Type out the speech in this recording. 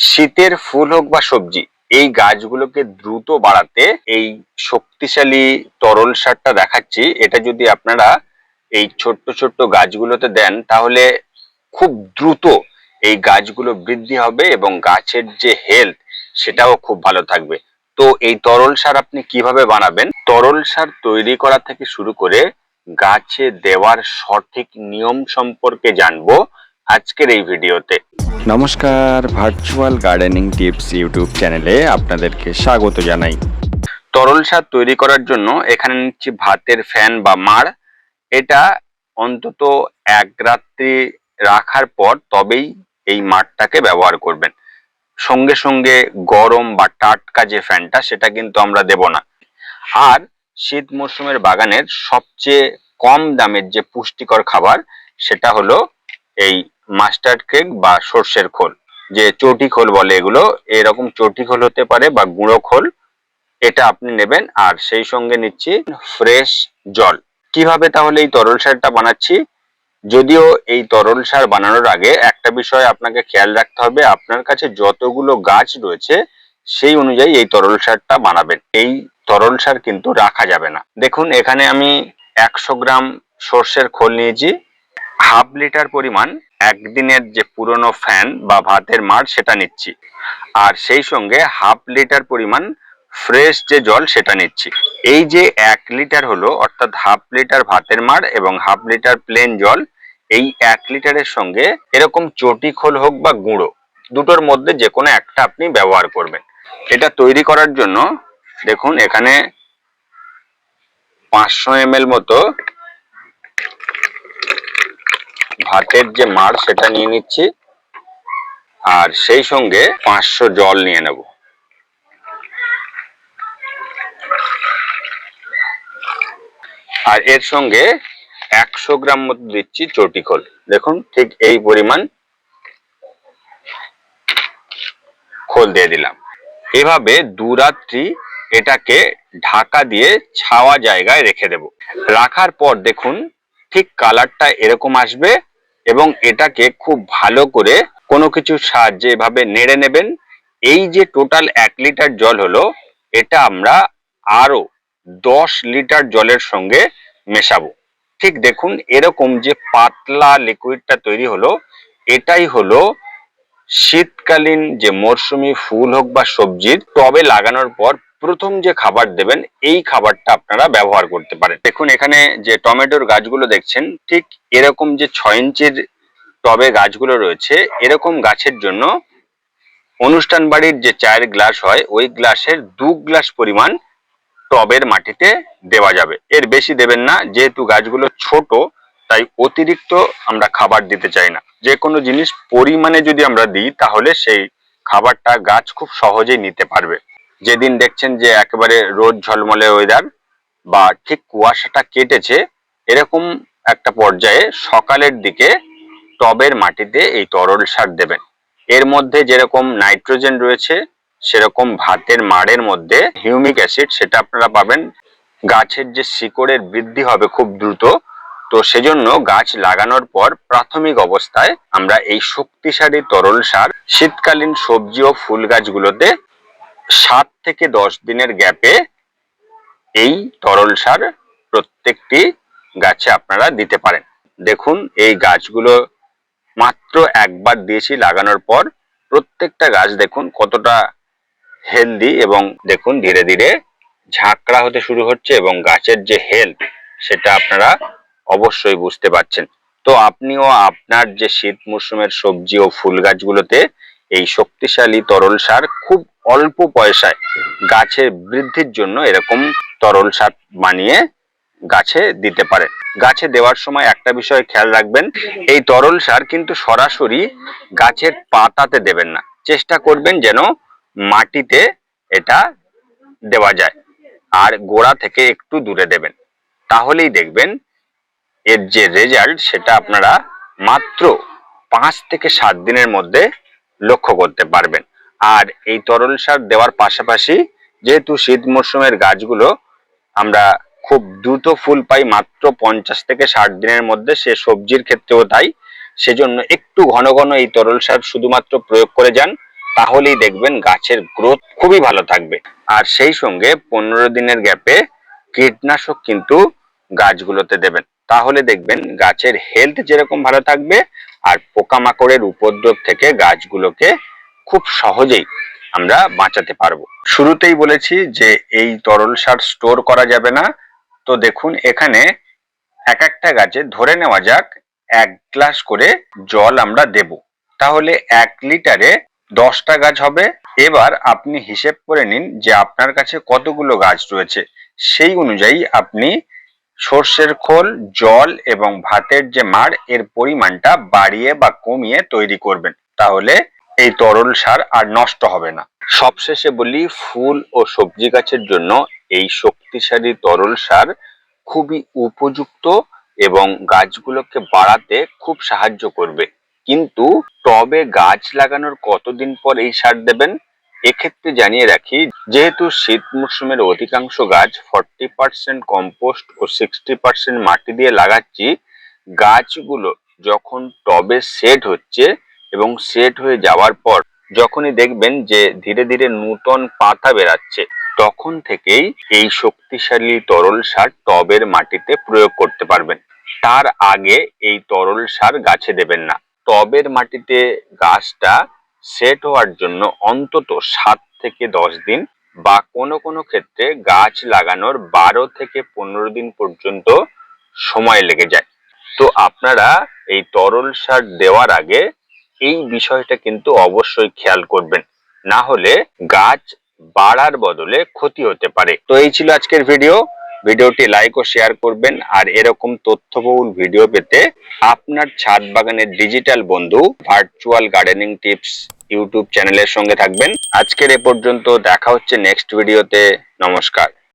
শীতের ফুল হোক বা সবজি, এই গাছগুলোকে দ্রুত বাড়াতে এই শক্তিশালী তরল সারটা দেখাচ্ছি। এটা যদি আপনারা এই ছোট্ট ছোট্ট গাছগুলোতে দেন, তাহলে খুব দ্রুত এই গাছগুলো বৃদ্ধি হবে এবং গাছের যে হেলথ সেটাও খুব ভালো থাকবে। তো এই তরল সার আপনি কীভাবে বানাবেন? তরল সার তৈরি করা থেকে শুরু করে গাছে দেওয়ার সঠিক নিয়ম সম্পর্কে জানব আজকের এই ভিডিওতে। নমস্কার ভার্চুয়াল গার্ডেনিং টিপস ইউটিউব চ্যানেলে আপনাদেরকে স্বাগত জানাই। তরল সার তৈরি করার জন্য এখানে নিচ্ছি ভাতের ফ্যান বা মাড়। এটা অন্তত এক রাত্রি রাখার পর তবেই এই মাঠটাকে ব্যবহার করবেন। সঙ্গে সঙ্গে গরম বা টাটকা যে ফ্যানটা, সেটা কিন্তু আমরা দেব না। আর শীত মরশুমের বাগানের সবচেয়ে কম দামের যে পুষ্টিকর খাবার, সেটা হলো এই মাস্টার্ড কেক বা সর্ষের খোল, যে চটি খোল বলে এগুলো, এরকম চটি খোল হতে পারে বা গুঁড়ো খোল, এটা আপনি নেবেন। আর সেই সঙ্গে নিচ্ছি ফ্রেশ জল। কীভাবে তাহলে এই তরল সারটা বানাচ্ছি? যদিও এই তরল সার বানানোর আগে একটা বিষয় আপনাকে খেয়াল রাখতে হবে, আপনার কাছে যতগুলো গাছ রয়েছে, সেই অনুযায়ী এই তরল সারটা বানাবেন। এই তরল সার কিন্তু রাখা যাবে না। দেখুন, এখানে আমি একশো গ্রাম সর্ষের খোল নিয়েছি। হাফ লিটার পরিমাণ একদিনের যে পুরনো ফ্যান বা ভাতের মার সেটা নিচ্ছি। আর সেই সঙ্গে হাফ লিটার পরিমাণ ফ্রেশ যে জল সেটা নিচ্ছি। এই যে এক লিটার হলো, অর্থাৎ হাফ লিটার ভাতের মার এবং হাফ লিটার প্লেন জল, এই এক লিটারের সঙ্গে এরকম চটি খোল হোক বা গুঁড়ো, দুটোর মধ্যে যে কোনো একটা আপনি ব্যবহার করবেন। এটা তৈরি করার জন্য দেখুন, এখানে পাঁচশো এম মতো ভাতের যে মাড় সেটা নিয়ে নিচ্ছি। আর সেই সঙ্গে পাঁচশো জল নিয়ে নেব। আর এর সঙ্গে একশো গ্রাম মতো দিচ্ছি চটি খোল। দেখুন, ঠিক এই পরিমাণ খোল দিয়ে দিলাম। এভাবে দু রাত্রি এটাকে ঢাকা দিয়ে ছাওয়া জায়গায় রেখে দেব। রাখার পর দেখুন, ঠিক কালারটা এরকম আসবে। এবং এটাকে খুব ভালো করে কোনো কিছুর সাহায্যে এভাবে নেড়ে নেবেন। এই যে টোটাল এক লিটার জল হলো, এটা আমরা আরও দশ লিটার জলের সঙ্গে মেশাবো। ঠিক দেখুন, এরকম যে পাতলা লিকুইডটা তৈরি হলো, এটাই হলো শীতকালীন যে মরশুমি ফুল হোক বা সবজির, টবে লাগানোর পর প্রথম যে খাবার দেবেন, এই খাবারটা আপনারা ব্যবহার করতে পারেন। দেখুন, এখানে যে টমেটোর গাছগুলো দেখছেন, ঠিক এরকম যে ছয় ইঞ্চির টবে গাছগুলো রয়েছে, এরকম গাছের জন্য অনুষ্ঠান বাড়ির যে চায়ের গ্লাস হয়, ওই গ্লাসের দু গ্লাস পরিমাণ টবের মাটিতে দেওয়া যাবে। এর বেশি দেবেন না, যেহেতু গাছগুলো ছোট, তাই অতিরিক্ত আমরা খাবার দিতে চাই না। যে কোনো জিনিস পরিমাণে যদি আমরা দিই, তাহলে সেই খাবারটা গাছ খুব সহজেই নিতে পারবে। যেদিন দেখছেন যে একেবারে রোদ ঝলমলে ওয়েদার বা ঠিক কুয়াশাটা কেটেছে, এরকম একটা পর্যায়ে সকালের দিকে টবের মাটিতে এই তরল সার দেবেন। এর মধ্যে যেরকম নাইট্রোজেন রয়েছে, সেরকম ভাতের মাড়ের মধ্যে হিউমিক অ্যাসিড, সেটা আপনারা পাবেন। গাছের যে শিকড়ের বৃদ্ধি হবে খুব দ্রুত, তো সেজন্য গাছ লাগানোর পর প্রাথমিক অবস্থায় আমরা এই শক্তিশালী তরল সার শীতকালীন সবজি ও ফুল গাছগুলোতে সাত থেকে দশ দিনের গ্যাপে এই তরল সার প্রত্যেকটি গাছে আপনারা দিতে পারেন। দেখুন, এই গাছগুলো মাত্র একবার দিয়েছি লাগানোর পর প্রত্যেকটা গাছ দেখুন কতটা হেলদি এবং দেখুন ধীরে ধীরে ঝাঁকড়া হতে শুরু হচ্ছে এবং গাছের যে হেলথ সেটা আপনারা অবশ্যই বুঝতে পারছেন। তো আপনিও আপনার যে শীত মরশুমের সবজি ও ফুল গাছগুলোতে এই শক্তিশালী তরল সার খুব অল্প পয়সায় গাছের বৃদ্ধির জন্য এরকম তরল সার বানিয়ে গাছে দিতে পারে। গাছে দেওয়ার সময় একটা বিষয় খেয়াল রাখবেন, এই তরল সার কিন্তু সরাসরি গাছের পাতাতে দেবেন না। চেষ্টা করবেন যেন মাটিতে এটা দেওয়া যায় আর গোড়া থেকে একটু দূরে দেবেন। তাহলেই দেখবেন এর যে রেজাল্ট সেটা আপনারা মাত্র পাঁচ থেকে সাত দিনের মধ্যে লক্ষ্য করতে পারবেন। আর এই তরল সার দেওয়ার পাশাপাশি যেহেতু শীত মরশুমের গাছগুলো আমরা খুব দ্রুত ফুল পাই মাত্র পঞ্চাশ থেকে ষাট দিনের মধ্যে, সে সবজির ক্ষেত্রেও তাই। সেজন্য একটু ঘন ঘন এই তরল সার শুধুমাত্র প্রয়োগ করে যান, তাহলেই দেখবেন গাছের গ্রোথ খুবই ভালো থাকবে। আর সেই সঙ্গে পনেরো দিনের গ্যাপে কীটনাশক কিন্তু গাছগুলোতে দেবেন। তাহলে দেখবেন গাছের হেলথ যেরকম ভালো থাকবে আর পোকামাকড়ের উপদ্রব থেকে গাছগুলোকে খুব সহজেই আমরা বাঁচাতে পারব। শুরুতেই বলেছি যে এই তরল সার স্টোর করা যাবে না। তো দেখুন, এখানে এক একটা গাছে ধরে নেওয়া যাক, এক গ্লাস করে জল আমরা দেব। তাহলে এক লিটারে দশটা গাছ হবে। এবার আপনি হিসেব করে নিন যে আপনার কাছে কতগুলো গাছ রয়েছে। সেই অনুযায়ী আপনি সর্ষের খোল, জল এবং ভাতের যে মাড়, এর পরিমাণটা বাড়িয়ে বা কমিয়ে তৈরি করবেন। তাহলে এই তরল সার আর নষ্ট হবে না। সবশেষে বলি, ফুল ও সবজি গাছের জন্য এই শক্তিশালী তরল সার খুবই উপযুক্ত এবং গাছগুলোকে বাড়াতে খুব সাহায্য করবে। কিন্তু টবে গাছ লাগানোর কতদিন পর এই সার দেবেন? এক্ষেত্রে জানিয়ে রাখি, যেহেতু শীত মরশুমের অধিকাংশ গাছ ফর্টি পার্সেন্ট কম্পোস্ট ও সিক্সটি পার্সেন্ট মাটি দিয়ে লাগাচ্ছি, গাছগুলো যখন টবে সেট হচ্ছে এবং সেট হয়ে যাওয়ার পর যখনই দেখবেন যে ধীরে ধীরে নূতন পাতা বেরাচ্ছে, তখন থেকেই এই শক্তিশালী তরল সার টবের মাটিতে প্রয়োগ করতে পারবেন। তার আগে এই তরল সার গাছে দেবেন না। টবের মাটিতে গাছটা সেট হওয়ার জন্য অন্তত সাত থেকে দশ দিন বা কোনো কোনো ক্ষেত্রে গাছ লাগানোর বারো থেকে পনেরো দিন পর্যন্ত সময় লেগে যায়। তো আপনারা এই তরল সার দেওয়ার আগে এই বিষয়টা কিন্তু অবশ্যই খেয়াল করবেন। না হলে গাছ বাড়ার বদলে ক্ষতি হতে পারে। তো এই ছিল আজকের ভিডিও। ভিডিওটি লাইক ও শেয়ার করবেন আর এরকম তথ্যবহুল ভিডিও পেতে আপনার ছাদ বাগানের ডিজিটাল বন্ধু ভার্চুয়াল গার্ডেনিং টিপস ইউটিউব চ্যানেলের সঙ্গে থাকবেন। আজকের এ পর্যন্ত দেখা হচ্ছে নেক্সট ভিডিওতে নমস্কার।